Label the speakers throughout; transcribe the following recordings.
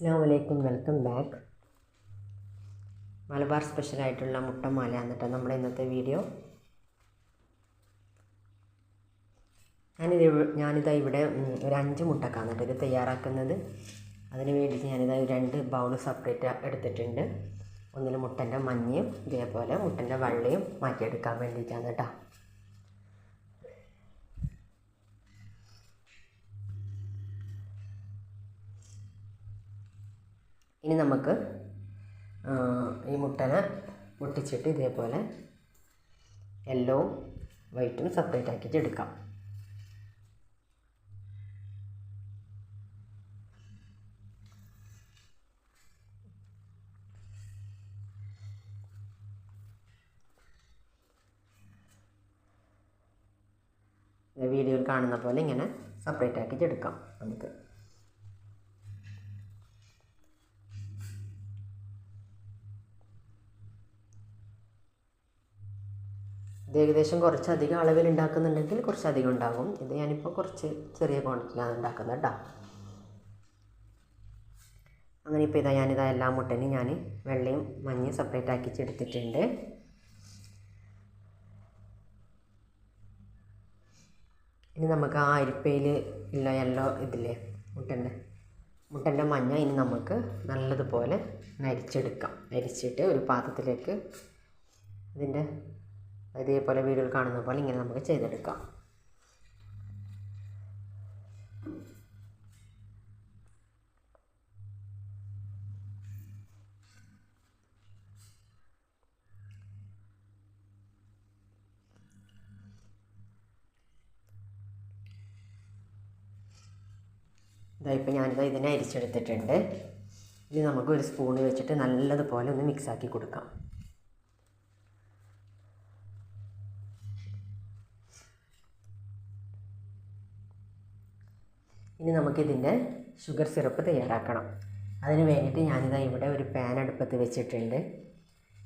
Speaker 1: അസ്സാം വലൈക്കും welcome back. Malabar സ്പെഷ്യലായിട്ടുള്ള മുട്ടമാല എന്നിട്ട് നമ്മുടെ ഇന്നത്തെ വീഡിയോ. ഞാനിത് ഞാനിതാ ഇവിടെ ഒരു അഞ്ച് മുട്ടക്കാണ് ഇത് തയ്യാറാക്കുന്നത്. അതിന് വേണ്ടിയിട്ട് ഞാനിതാ രണ്ട് ബൗൾ സെപ്പറേറ്റ് എടുത്തിട്ടുണ്ട്. ഒന്നിൽ മുട്ടന്റെ മഞ്ഞയും ഇതേപോലെ മുട്ടന്റെ വെള്ളയും മാറ്റിയെടുക്കാൻ വേണ്ടിയിട്ടാണ് കേട്ടോ. ഇനി നമുക്ക് ഈ മുട്ടനെ പൊട്ടിച്ചിട്ട് ഇതേപോലെ യെല്ലോ വൈറ്റും സെപ്പറേറ്റ് ആക്കിയിട്ട് എടുക്കാം. വീഡിയോയിൽ കാണുന്ന പോലെ ഇങ്ങനെ സെപ്പറേറ്റ് ആക്കിയിട്ട് എടുക്കാം നമുക്ക്. ഇത് ഏകദേശം കുറച്ചധികം അളവിൽ ഉണ്ടാക്കുന്നുണ്ടെങ്കിൽ കുറച്ചധികം ഉണ്ടാകും. ഇത് ഞാനിപ്പോൾ കുറച്ച് ചെറിയ ക്വാണ്ടിറ്റിയിലാണ് ഉണ്ടാക്കുന്നത് കേട്ടോ അങ്ങനെ ഇപ്പോൾ ഇതാ ഞാനിതാ എല്ലാ മുട്ടനും ഞാൻ വെള്ളയും മഞ്ഞയും സെപ്പറേറ്റ് ആക്കി എടുത്തിട്ടുണ്ട്. ഇനി നമുക്ക് ആ അരിപ്പയിൽ ഉള്ള യെല്ലോ ഇതില്ലേ മുട്ടന്റെ മുട്ടന്റെ മഞ്ഞ ഇനി നമുക്ക് നല്ലതുപോലെ നരിച്ചെടുക്കാം നരിച്ചിട്ട് ഒരു പാത്രത്തിലേക്ക് ഇതിന്റെ ഇതേപോലെ വീഡിയോയിൽ കാണുന്ന പോലെ ഇങ്ങനെ നമുക്ക് ചെയ്തെടുക്കാം. ഇതാ ഇപ്പം ഞാനിതാ ഇതിനെ അരിച്ചെടുത്തിട്ടുണ്ട്. ഇനി നമുക്ക് ഒരു സ്പൂൺ വെച്ചിട്ട് നല്ലതുപോലെ ഒന്ന് മിക്സാക്കി കൊടുക്കാം. ഇനി നമുക്കിതിന്റെ ഷുഗർ സിറപ്പ് തയ്യാറാക്കണം. അതിന് വേണ്ടിയിട്ട് ഞാനിതാ ഇവിടെ ഒരു പാൻ അടുപ്പത്ത് വെച്ചിട്ടുണ്ട്.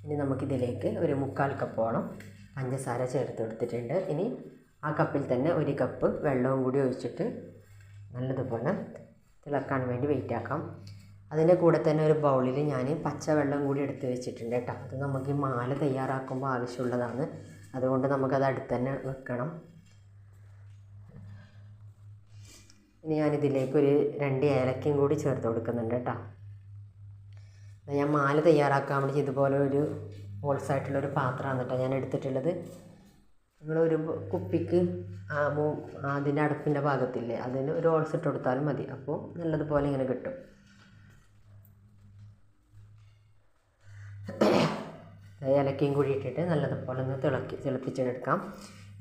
Speaker 1: ഇനി നമുക്കിതിലേക്ക് ഒരു മുക്കാൽ കപ്പോളം പഞ്ചസാര ചേർത്ത് കൊടുത്തിട്ടുണ്ട്. ഇനി ആ കപ്പിൽ തന്നെ ഒരു കപ്പ് വെള്ളവും കൂടി ഒഴിച്ചിട്ട് നല്ലതുപോലെ തിളക്കാൻ വേണ്ടി വെയിറ്റ് ആക്കാം. അതിന്റെ കൂടെ തന്നെ ഒരു ബൗളിൽ ഞാൻ പച്ചവെള്ളം കൂടി എടുത്ത് വെച്ചിട്ടുണ്ട് കേട്ടോ. അത് നമുക്ക് ഈ മാല തയ്യാറാക്കുമ്പോൾ ആവശ്യമുള്ളതാണ്. അതുകൊണ്ട് നമുക്കത് അടുത്ത് തന്നെ വെക്കണം. ഇനി ഞാനിതിലേക്ക് ഒരു രണ്ട് ഏലക്കയും കൂടി ചേർത്ത് കൊടുക്കുന്നുണ്ട് കേട്ടോ. ഞാൻ മാല തയ്യാറാക്കാൻ വേണ്ടി ഇതുപോലെ ഒരു ഹോൾസ് ആയിട്ടുള്ള ഒരു പാത്രമാണ് കേട്ടോ ഞാൻ എടുത്തിട്ടുള്ളത്. നിങ്ങളൊരു കുപ്പിക്ക് അതിന്റെ അടുപ്പിന്റെ ഭാഗത്തില്ലേ അതിന് ഒരു ഹോൾസ് ഇട്ട് കൊടുത്താലും മതി. അപ്പോൾ നല്ലതുപോലെ ഇങ്ങനെ കിട്ടും. ഏലക്കയും കൂടി ഇട്ടിട്ട് നല്ലതുപോലെ ഒന്ന് തിളക്കി തിളപ്പിച്ചെടുക്കാം.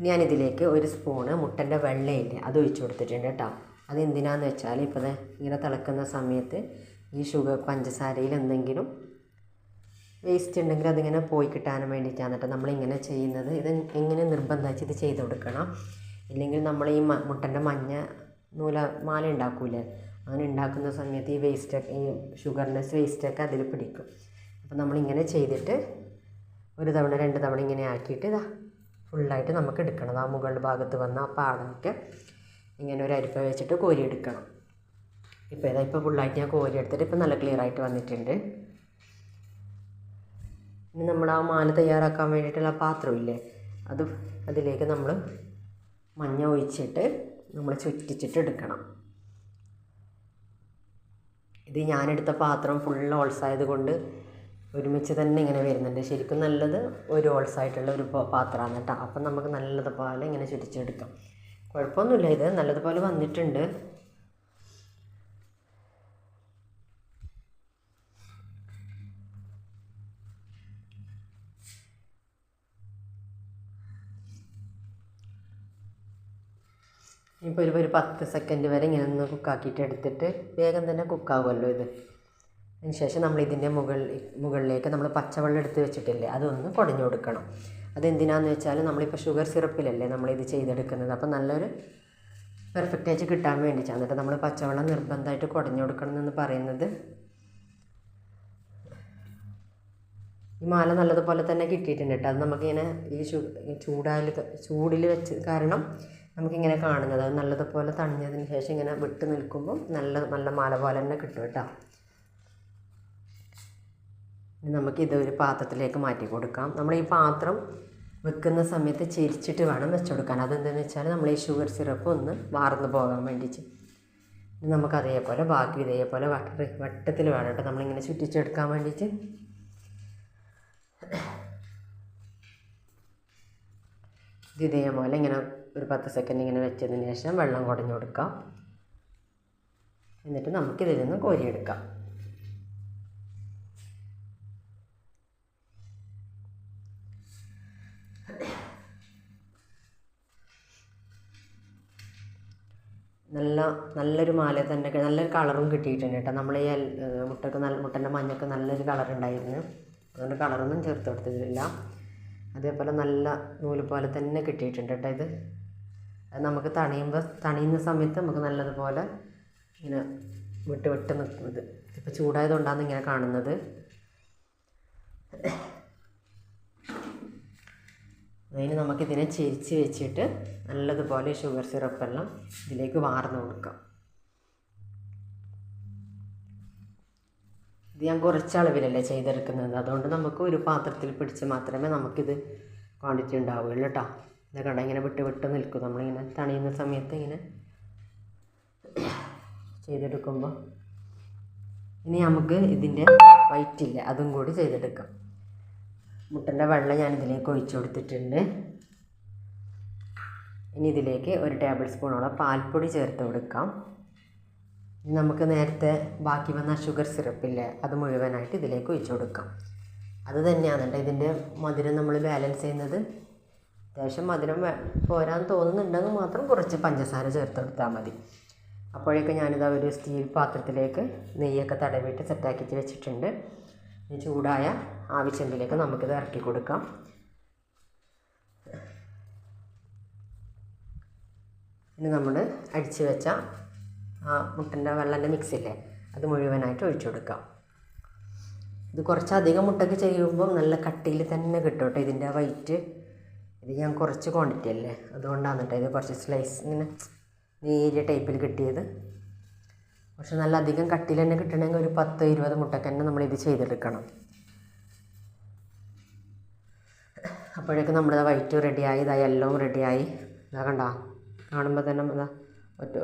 Speaker 1: ഞാനിതിലേക്ക് ഒരു സ്പൂണ് മുട്ടന്റെ വെള്ളയില്ലേ അത് ഒഴിച്ചു കൊടുത്തിട്ടുണ്ട് കേട്ടോ. അത് എന്തിനാന്ന് വെച്ചാൽ ഇപ്പോൾ ഇങ്ങനെ തിളക്കുന്ന സമയത്ത് ഈ ഷുഗർ പഞ്ചസാരയിൽ എന്തെങ്കിലും വേസ്റ്റ് ഉണ്ടെങ്കിൽ അതിങ്ങനെ പോയി കിട്ടാനും വേണ്ടിയിട്ടാണ് കേട്ടോ നമ്മളിങ്ങനെ ചെയ്യുന്നത്. ഇത് എങ്ങനെ നിർബന്ധിച്ച് ഇത് ചെയ്ത് കൊടുക്കണം? ഇല്ലെങ്കിൽ നമ്മൾ ഈ മുട്ടന്റെ മഞ്ഞ നൂല മാല ഉണ്ടാക്കൂലേ? അങ്ങനെ ഉണ്ടാക്കുന്ന സമയത്ത് ഈ വേസ്റ്റൊക്കെ ഈ ഷുഗർലെസ് വേസ്റ്റൊക്കെ അതിൽ പിടിക്കും. അപ്പോൾ നമ്മളിങ്ങനെ ചെയ്തിട്ട് ഒരു തവണ രണ്ട് തവണ ഇങ്ങനെ ആക്കിയിട്ട് ഇതാ ഫുള്ളായിട്ട് നമുക്ക് എടുക്കണം. ആ മുകളുടെ ഭാഗത്ത് വന്ന ആ പാടമൊക്കെ ഇങ്ങനെ ഒരു അരിപ്പ വെച്ചിട്ട് കോരിയെടുക്കണം. ഇപ്പോൾ ഇതാ ഇപ്പോൾ ഫുള്ളായിട്ട് ഞാൻ കോരി എടുത്തിട്ട് ഇപ്പോൾ നല്ല ക്ലിയർ ആയിട്ട് വന്നിട്ടുണ്ട്. ഇനി നമ്മൾ ആ മാല തയ്യാറാക്കാൻ വേണ്ടിയിട്ടുള്ള പാത്രമില്ലേ അത് അതിലേക്ക് നമ്മൾ മഞ്ഞ ഒഴിച്ചിട്ട് നമ്മൾ ചുറ്റിച്ചിട്ട് എടുക്കണം. ഇത് ഞാനെടുത്ത പാത്രം ഫുൾ ഓൾസായത് കൊണ്ട് ഒരുമിച്ച് തന്നെ ഇങ്ങനെ വരുന്നുണ്ട്. ശരിക്കും നല്ലത് ഒരു ഓൾസായിട്ടുള്ള ഒരു പാത്രമാണ് കേട്ടോ. അപ്പം നമുക്ക് നല്ലതുപോലെ ഇങ്ങനെ ചുറ്റിച്ചെടുക്കാം. കുഴപ്പമൊന്നുമില്ല. ഇത് നല്ലതുപോലെ വന്നിട്ടുണ്ട്. ഇപ്പോൾ ഒരു ഒരു പത്ത് സെക്കൻഡ് വരെ ഇങ്ങനെ ഒന്ന് കുക്കാക്കിയിട്ട് എടുത്തിട്ട് വേഗം തന്നെ കുക്കാവുമല്ലോ ഇത്. അതിന് ശേഷം നമ്മൾ ഇതിന്റെ മുകളിൽ മുകളിലേക്ക് നമ്മൾ പച്ചവെള്ളം എടുത്ത് വെച്ചിട്ടില്ലേ അതൊന്ന് കുടഞ്ഞു കൊടുക്കണം. അതെന്തിനാന്ന് വെച്ചാൽ നമ്മളിപ്പോൾ ഷുഗർ സിറപ്പിലല്ലേ നമ്മളിത് ചെയ്തെടുക്കുന്നത്. അപ്പം നല്ലൊരു പെർഫെക്റ്റ് ആയിട്ട് കിട്ടാൻ വേണ്ടിയിട്ടാണ് എന്നിട്ട് നമ്മൾ പച്ചവെള്ളം നിർബന്ധമായിട്ട് കുടഞ്ഞു കൊടുക്കണം എന്ന് പറയുന്നത്. ഈ മാല നല്ലതുപോലെ തന്നെ കിട്ടിയിട്ടുണ്ട് കേട്ടോ. അത് നമുക്കിങ്ങനെ ഈ ചൂടാൽ ചൂടിൽ വെച്ച് കാരണം നമുക്കിങ്ങനെ കാണുന്നത്. അത് നല്ലതുപോലെ തണിഞ്ഞതിന് ശേഷം ഇങ്ങനെ വിട്ട് നിൽക്കുമ്പം നല്ല നല്ല മാല പോലെ തന്നെ കിട്ടും കേട്ടോ. ഇനി നമുക്ക് ഒരു പാത്രത്തിലേക്ക് മാറ്റി കൊടുക്കാം. നമ്മൾ ഈ പാത്രം വെക്കുന്ന സമയത്ത് ചെരിച്ചിട്ട് വേണം വെച്ച് കൊടുക്കാൻ. അതെന്താണെന്ന് വെച്ചാൽ നമ്മൾ ഈ ഷുഗർ സിറപ്പ് ഒന്ന് വാർന്നു പോകാൻ വേണ്ടിയിട്ട്. നമുക്ക് അതേപോലെ ബാക്കി ഇതേപോലെ വട്ട വട്ടത്തിൽ വേണം കേട്ടോ. നമ്മളിങ്ങനെ ചുറ്റിച്ചെടുക്കാൻ വേണ്ടിയിട്ട്. ഇത് ഇതേപോലെ ഇങ്ങനെ ഒരു പത്ത് സെക്കൻഡ് ഇങ്ങനെ വെച്ചതിന് ശേഷം വെള്ളം കുടഞ്ഞു കൊടുക്കാം. എന്നിട്ട് നമുക്കിതിൽ നിന്ന് കോരിയെടുക്കാം. നല്ല നല്ലൊരു മാല തന്നെ നല്ലൊരു കളറും കിട്ടിയിട്ടുണ്ട് കേട്ടോ. നമ്മൾ ഈ മുട്ടക്ക് നല്ല മുട്ടന്റെ മഞ്ഞക്ക് നല്ലൊരു കളർ ഉണ്ടായിരുന്നു അതുകൊണ്ട് കളറൊന്നും ചേർത്ത് കൊടുത്തിട്ടില്ല. അതേപോലെ നല്ല നൂൽ പോലെ തന്നെ കിട്ടിയിട്ടുണ്ട് കേട്ടോ ഇത്. അത് നമുക്ക് തണിയുമ്പോൾ തണിയുന്ന സമയത്ത് നമുക്ക് നല്ലതുപോലെ ഇങ്ങനെ വിട്ട് വിട്ട് നിൽക്കുന്നത് ഇപ്പോൾ ചൂടായതുകൊണ്ടാണ് ഇങ്ങനെ കാണുന്നത്. അതിന് നമുക്കിതിനെ ചെരിച്ച് വെച്ചിട്ട് നല്ലതുപോലെ ഷുഗർ സിറപ്പെല്ലാം ഇതിലേക്ക് വാർന്നു കൊടുക്കാം. ഇത് ഞാൻ കുറച്ച് അളവിലല്ലേ ചെയ്തെടുക്കുന്നത്. അതുകൊണ്ട് നമുക്ക് ഒരു പാത്രത്തിൽ പിടിച്ച് മാത്രമേ നമുക്കിത് ക്വാണ്ടിറ്റി ഉണ്ടാവുകയുള്ളൂ കേട്ടോ ഇത് കണ്ട ഇങ്ങനെ വിട്ട് വിട്ട് നിൽക്കും. നമ്മളിങ്ങനെ തണിയുന്ന സമയത്ത് ഇങ്ങനെ ചെയ്തെടുക്കുമ്പോൾ ഇനി നമുക്ക് ഇതിന്റെ വൈറ്റില്ല അതും കൂടി ചെയ്തെടുക്കാം. മുട്ടന്റെ വെള്ളം ഞാൻ ഇതിലേക്ക് ഒഴിച്ചു കൊടുത്തിട്ടുണ്ട്. ഇനി ഇതിലേക്ക് ഒരു ടേബിൾ സ്പൂണോളം പാൽപ്പൊടി ചേർത്ത് കൊടുക്കാം. നമുക്ക് നേരത്തെ ബാക്കി വന്ന ഷുഗർ സിറപ്പില്ലേ അത് മുഴുവനായിട്ട് ഇതിലേക്ക് ഒഴിച്ചു കൊടുക്കാം. അത് തന്നെയാണ് ഇതിന്റെ മധുരം നമ്മൾ ബാലൻസ് ചെയ്യുന്നത്. അത്യാവശ്യം മധുരം പോരാൻ തോന്നുന്നുണ്ടെങ്കിൽ മാത്രം കുറച്ച് പഞ്ചസാര ചേർത്ത് കൊടുത്താൽ മതി. അപ്പോഴേക്കും ഞാനിത് ഒരു സ്റ്റീൽ പാത്രത്തിലേക്ക് നെയ്യൊക്കെ തടവിയിട്ട് സെറ്റാക്കിയിട്ട് വെച്ചിട്ടുണ്ട്. ചൂടായ ആവശ്യത്തിലേക്ക് നമുക്കിത് ഇറക്കി കൊടുക്കാം. ഇനി നമ്മൾ അടിച്ച് വെച്ച ആ മുട്ടന്റെ വെള്ളന്റെ മിക്സില്ലേ അത് മുഴുവനായിട്ട് ഒഴിച്ചു കൊടുക്കാം. ഇത് കുറച്ചധികം മുട്ടയ്ക്ക് ചെയ്യുമ്പോൾ നല്ല കട്ടിയിൽ തന്നെ കിട്ടും കേട്ടോ ഇതിന്റെ വൈറ്റ് ഇത് ഞാൻ കുറച്ച് ക്വാണ്ടിറ്റി അല്ലേ അതുകൊണ്ടാണ് കേട്ടോ ഇത് കുറച്ച് സ്ലൈസ് ഇങ്ങനെ നേരിയ ടൈപ്പിൽ കിട്ടിയത്. പക്ഷെ നല്ല അധികം കട്ടിയിൽ തന്നെ കിട്ടണമെങ്കിൽ ഒരു പത്ത് ഇരുപത് മുട്ടയ്ക്ക് തന്നെ നമ്മളിത് ചെയ്തെടുക്കണം. അപ്പോഴേക്കും നമ്മുടെ വൈറ്റ് റെഡിയായി ഇതാ എല്ലോം റെഡിയായി ഇതാ കണ്ട കാണുമ്പോൾ തന്നെ ഇതാ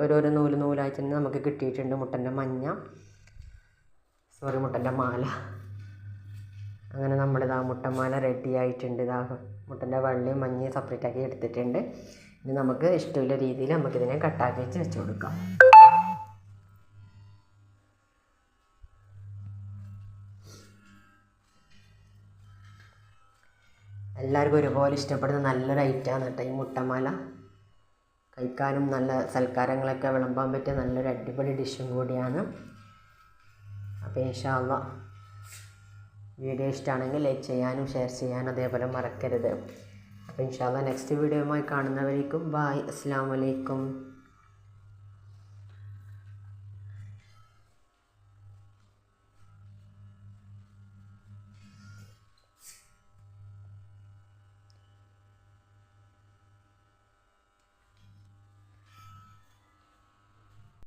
Speaker 1: ഓരോരോ നൂൽ നൂലായി തന്നെ നമുക്ക് കിട്ടിയിട്ടുണ്ട് മുട്ടന്റെ മഞ്ഞ. സോറി മുട്ടന്റെ മാല. അങ്ങനെ നമ്മളിതാ മുട്ടമാല റെഡി ആയിട്ടുണ്ട്. ഇതാ മുട്ടന്റെ വെള്ളയും മഞ്ഞയും സെപ്പറേറ്റ് ആക്കി എടുത്തിട്ടുണ്ട്. ഇനി നമുക്ക് ഇഷ്ടമുള്ള രീതിയിൽ നമുക്കിതിനെ കട്ടാക്കി വെച്ച് വെച്ച് കൊടുക്കാം. എല്ലാവർക്കും ഒരുപോലെ ഇഷ്ടപ്പെടുന്ന നല്ലൊരു ഐറ്റമാണ് കേട്ടോ ഈ മുട്ടമാല. കഴിക്കാനും നല്ല സൽക്കാരങ്ങളൊക്കെ വിളമ്പാൻ പറ്റിയ നല്ലൊരു അടിപൊളി ഡിഷും കൂടിയാണ്. അപ്പോൾ ഇൻഷാല്ല വീഡിയോ ഇഷ്ടമാണെങ്കിൽ ലൈക്ക് ചെയ്യാനും ഷെയർ ചെയ്യാനും അതേപോലെ മറക്കരുത്. അപ്പോൾ ഇൻഷാല്ല നെക്സ്റ്റ് വീഡിയോയുമായി കാണുന്നവരേക്കും ബായ് അസ്സാം വലൈക്കും